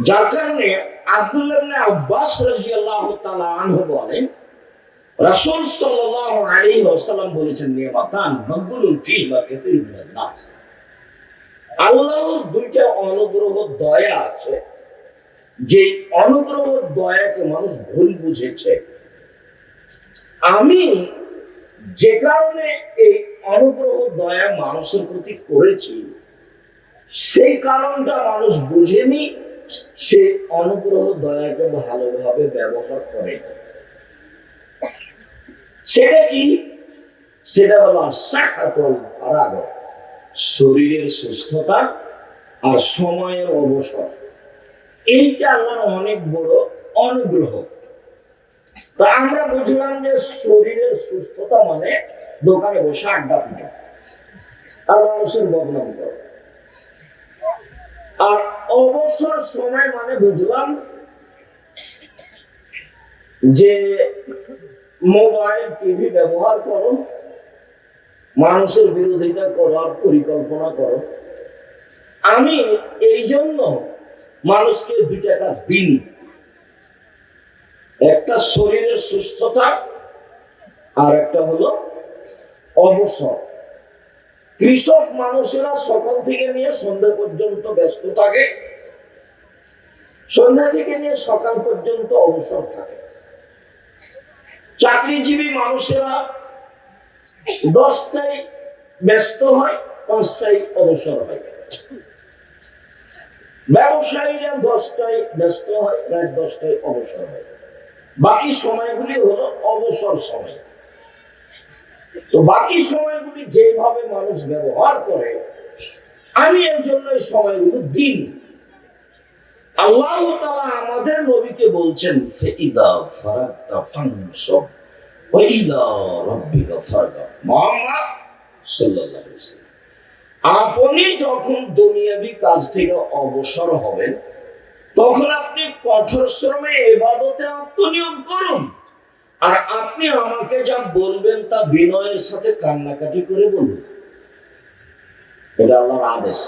যার কারণে আব্দুল্লাহ বলেন বলেছেন দুইটা অনুগ্রহ যে অনুগ্রহ দয়াকে মানুষ ভুল বুঝেছে। আমি যে কারণে এই অনুগ্রহ দয়া মানুষের প্রতি করেছি, সেই কারণটা মানুষ বুঝেনি সে অনুগ্রহ দয়াকে ভালোভাবে ব্যবহার করে। সেটা কি? সেটা হলো সাকাতল শরীরের সুস্থতা আর সময়ের অবসর। এইটা আল্লাহর অনেক বড় অনুগ্রহ। তা আমরা বুঝলাম যে শরীরের সুস্থতা মানে দোকানে বসে আড্ডা পিটা আর মানুষের বদনাম করা। আর অবসর সময় মানে বুঝলাম যে মোবাইল, টিভি ব্যবহার করো, মানুষের বিরোধিতা করার পরিকল্পনা করো। আমি এই জন্য মানুষকে দুইটা কাজ দিই একটা শরীরের সুস্থতা আর একটা হলো অবসর। কৃষক মানুষেরা সকাল থেকে নিয়ে সন্ধ্যা পর্যন্ত ব্যস্ত থাকে। সন্ধ্যা থেকে নিয়ে সকাল পর্যন্ত অবসর থাকে। চাকরিজীবী মানুষেরা দশটায় ব্যস্ত হয়, পাঁচটায় অবসর হয়। ব্যবসায়ীরা দশটায় ব্যস্ত হয়, রাত দশটায় অবসর হয়। বাকি সময়গুলি হলো অবসর সময়। তো বাকি সময়গুলি যেভাবে মানুষ ব্যবহার করে, আমি এর জন্য এই সময়গুলো দিই আল্লাহ তাআলা আমাদের নবীকে বলছেন আপনি যখন দুনিয়াবি কাজ থেকে অবসর হবেন, তখন আপনি কঠোর শ্রমে এবাদতে আত্মনিয়োগ করুন। আর আপনি আমাকে যা বলবেন তা বিনয়ের সাথে কান্নাকাটি করে বলুন। এটা আমার আদেশ।